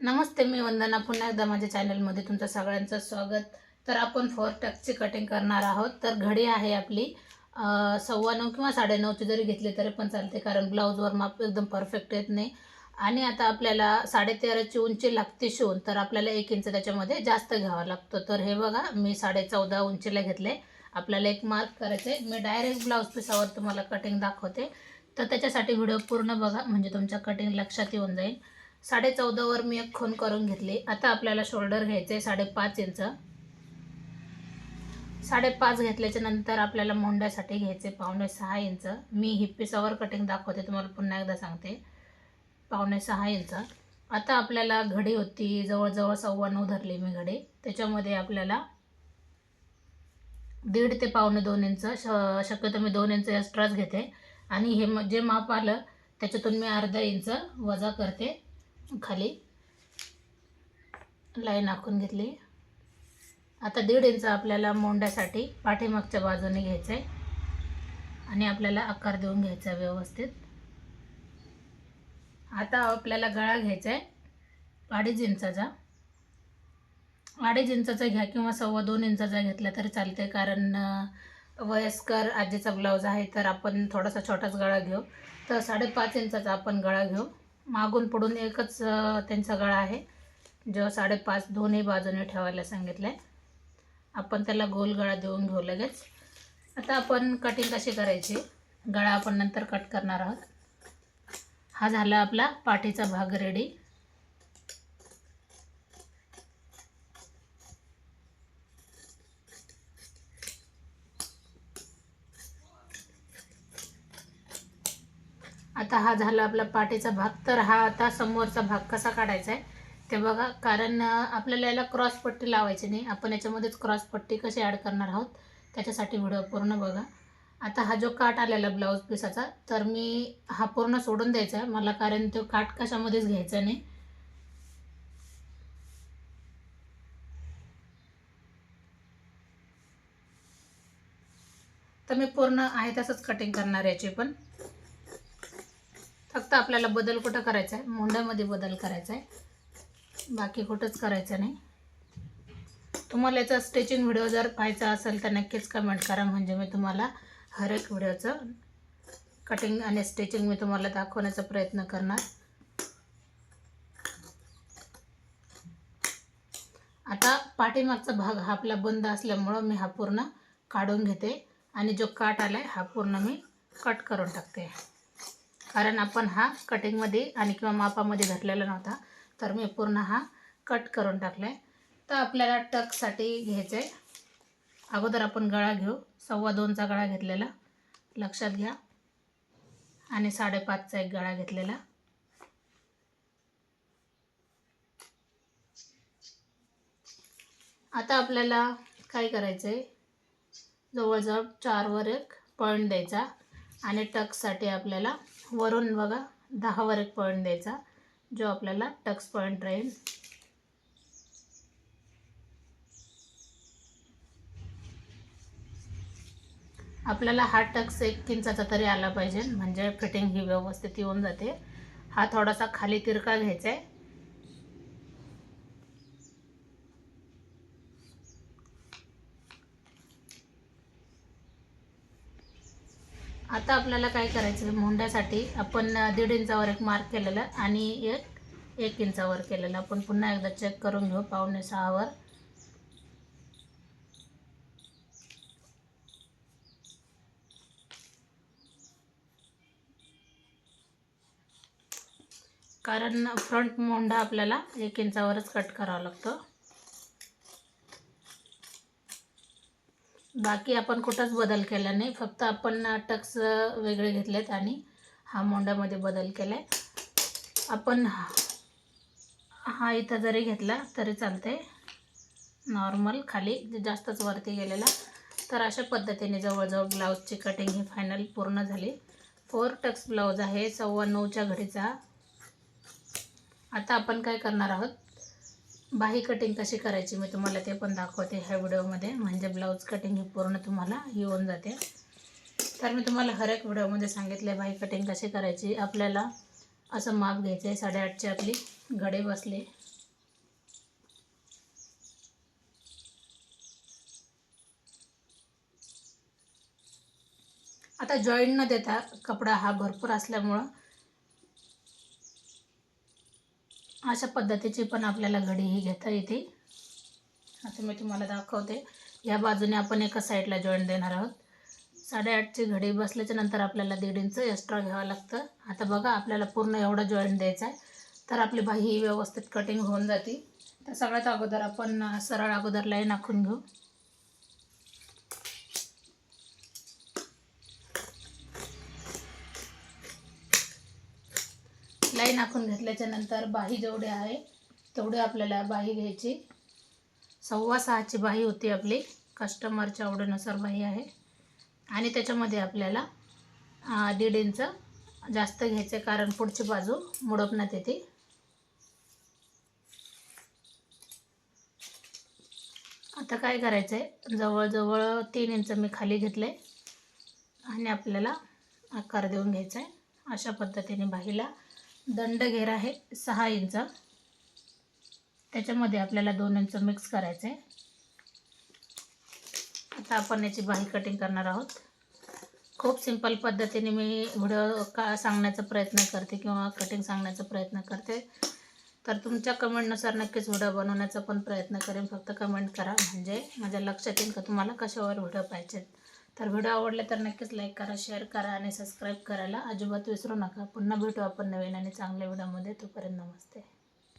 नमस्ते मी वंदना. पुन्हा एकदा माझ्या चॅनलमध्ये तुमचं सगळ्यांचं स्वागत. तर आपण फोर टक्सची कटिंग करणार आहोत. तर घडी आहे आपली सव्वा नऊ किंवा साडेनऊची जरी घेतली तरी पण चालते कारण ब्लाऊजवर माप एकदम परफेक्ट येत नाही. आणि आता आपल्याला साडेतेराची उंची लागते शिवून तर आपल्याला एक इंच त्याच्यामध्ये जास्त घ्यावा लागतो. तर हे बघा मी साडे चौदा उंचीला घेतले. आपल्याला एक मार्क करायचे मी डायरेक्ट ब्लाऊज पिसावर तुम्हाला कटिंग दाखवते. तर त्याच्यासाठी व्हिडिओ पूर्ण बघा म्हणजे तुमच्या कटिंग लक्षात येऊन जाईल. साडे चौदावर मी एक खून करून घेतली. आता आपल्याला शोल्डर घ्यायचे आहे साडेपाच इंच. साडेपाच घेतल्याच्या नंतर आपल्याला मोंड्यासाठी घ्यायचे पावणे सहा इंच. मी हिप्पीसावर कटिंग दाखवते तुम्हाला पुन्हा एकदा सांगते. पावणे सहा इंच. आता आपल्याला घडी होती जवळजवळ सव्वा नऊ धरली मी घडी. त्याच्यामध्ये आपल्याला दीड ते पावणे दोन इंच श शक्यतो मी दोन इंच एक्स्ट्राच घेते. आणि हे म- जे माप आलं त्याच्यातून मी अर्धा इंच वजा करते. खाली. लाईन आखून घेतली. आता दीड इंच आपल्याला मोंड्यासाठी पाठीमागच्या बाजूने घ्यायचं आहे आणि आपल्याला आकार देऊन घ्यायचा आहे व्यवस्थित. आता आपल्याला गळा घ्यायचा आहे अडीच इंचाचा. अडीच इंचाचा घ्या किंवा सव्वा दोन इंचाचा घेतला तरी चालते कारण वयस्कर आजीचा ब्लाऊज आहे तर आपण थोडासा छोटाच गळा घेऊ. तर साडेपाच इंचाचा आपण गळा घेऊ. मागून पुढून एकच त्यांचा गळा आहे. जो साडेपाच दोन्ही बाजूने ठेवायला सांगितलं आहे आपण त्याला गोल गळा देऊन घेऊ लगेच. आता आपण कटिंग कशी करायची? गळा आपण नंतर कट करणार आहोत. हा झाला आपला पाठीचा भाग रेडी आता हा झाला आपला पाठीचा भाग. तर हा आता समोरचा भाग कसा काढायचा आहे? ते बघा कारण आपल्याला याला क्रॉसपट्टी लावायची नाही. आपण याच्यामध्येच क्रॉस पट्टी कशी ॲड करणार आहोत? त्याच्यासाठी व्हिडिओ पूर्ण बघा. आता हा जो काट आलेला ब्लाऊज पिसाचा तर मी हा पूर्ण सोडून द्यायचा आहे. मला कारण तो काट कशामध्येच घ्यायचा नाही. तर मी पूर्ण आहे तसंच कटिंग करणार याची पण. फक्त आपल्याला बदल कुठं करायचा आहे मोंढ्यामध्ये बदल करायचा आहे बाकी कुठंच करायचं नाही. तुम्हाला याचा स्टिचिंग व्हिडिओ जर पाहायचा असेल तर नक्कीच कमेंट करा. म्हणजे मी तुम्हाला हर एक व्हिडिओचं कटिंग आणि स्टिचिंग मी तुम्हाला दाखवण्याचा प्रयत्न करणार. आता पाठीमागचा भाग हा आपला बंद असल्यामुळं मी हा पूर्ण काढून घेते. आणि जो काट आला आहे हा पूर्ण मी कट करून टाकते. कारण आपण हा कटिंगमध्ये आणि किंवा मापामध्ये धरलेला नव्हता तर मी पूर्ण हा कट करून टाकला आहे तर आपल्याला टकसाठी घ्यायचं आहे अगोदर आपण गळा घेऊ. सव्वा दोनचा गळा घेतलेला. लक्षात घ्या. आणि साडेपाचचा एक गळा घेतलेला. आता आपल्याला काय करायचं आहे जवळजवळ चारवर एक पॉईंट द्यायचा. आणि टकसाठी आपल्याला वरून बघा दहावर एक पॉईंट द्यायचा जो आपल्याला टक्स पॉईंट राहील. आपल्याला हा टक्स एक इंचाचा तरी आला पाहिजे म्हणजे फिटिंग ही व्यवस्थित येऊन जाते. हा थोडासा खाली तिरका घ्यायचा आहे आता आपल्याला काय करायचं? आहे मोंड्यासाठी आपण दीड इंचावर एक मार्क केलेला आणि एक एक इंचावर केलेला. आपण पुन्हा एकदा चेक करून घेऊ. पावणे सहावर. कारण फ्रंट मोंडा आपल्याला एक इंचावरच कट करावा लागतो. बाकी आपण कुठंच बदल केला नाही. फक्त आपण टक्स वेगळे घेतलेत आणि हा मोंड्यामध्ये बदल केला आहे आपण हा इथं जरी घेतला तरी चालते नॉर्मल खाली जास्तच वरती गेलेला. तर अशा पद्धतीने जवळजवळ ब्लाऊजची कटिंग ही फायनल पूर्ण झाली. फोर टक्स ब्लाऊज आहे सव्वा नऊच्या घडीचा. आता आपण काय करणार आहोत? बाही कटिंग कशी करायची मी तुम्हाला ते पण दाखवते ह्या व्हिडिओमध्ये. म्हणजे ब्लाऊज कटिंग ही पूर्ण तुम्हाला येऊन जाते. तर मी तुम्हाला हर एक व्हिडिओमध्ये सांगितले बाही कटिंग कशी करायची. आपल्याला असं माप घ्यायचं आहे साडेआठचे आपली घडे बसले. आता जॉईंट न देता कपडा हा भरपूर असल्यामुळं अशा पद्धतीची पण आपल्याला घडी ही घेता येते. आता मी तुम्हाला दाखवते. या बाजूने आपण एका साईडला जॉईंट देणार आहोत. साडेआठची घडी बसल्याच्या नंतर आपल्याला दीड इंच एक्स्ट्रा घ्यावं लागतं. आता बघा आपल्याला पूर्ण एवढा जॉईंट द्यायचा आहे. तर आपली बाही ही व्यवस्थित कटिंग होऊन जाते. तर सगळ्यात अगोदर आपण सरळ अगोदर लाईन आखून घेऊ. लाईन आखून घेतल्याच्या नंतर बाही जेवढे आहे तेवढे आपल्याला बाही घ्यायची. सव्वा सहाची बाही होती आपली. कस्टमरच्या आवडीनुसार बाही आहे. आणि त्याच्यामध्ये आपल्याला दीड इंच जास्त घ्यायचे कारण पुढची बाजू मुडपण्यात येते. आता काय करायचं आहे जवळजवळ तीन इंच मी खाली घेतले. आणि आपल्याला आकार देऊन घ्यायचा आहे अशा पद्धतीने बाहीला दंड घेर आहे सहा इंच. त्याच्यामध्ये आपल्याला दोन इंच मिक्स करायचं आहे आता आपण याची बाही कटिंग करणार आहोत. खूप सिंपल पद्धतीने मी व्हिडिओ का सांगण्याचा प्रयत्न करते किंवा कटिंग सांगण्याचा प्रयत्न करते. तर तुमच्या कमेंटनुसार नक्कीच व्हिडिओ बनवण्याचा पण प्रयत्न करेन. फक्त कमेंट करा. म्हणजे माझ्या लक्षात येईल का तुम्हाला कशावर व्हिडिओ पाहिजेत. तर व्हिडिओ आवडले तर नक्कीच लाईक करा शेअर करा आणि सबस्क्राईब करायला अजिबात विसरू नका. पुन्हा भेटू आपण नवीन आणि चांगल्या व्हिडिओमध्ये तोपर्यंत नमस्ते.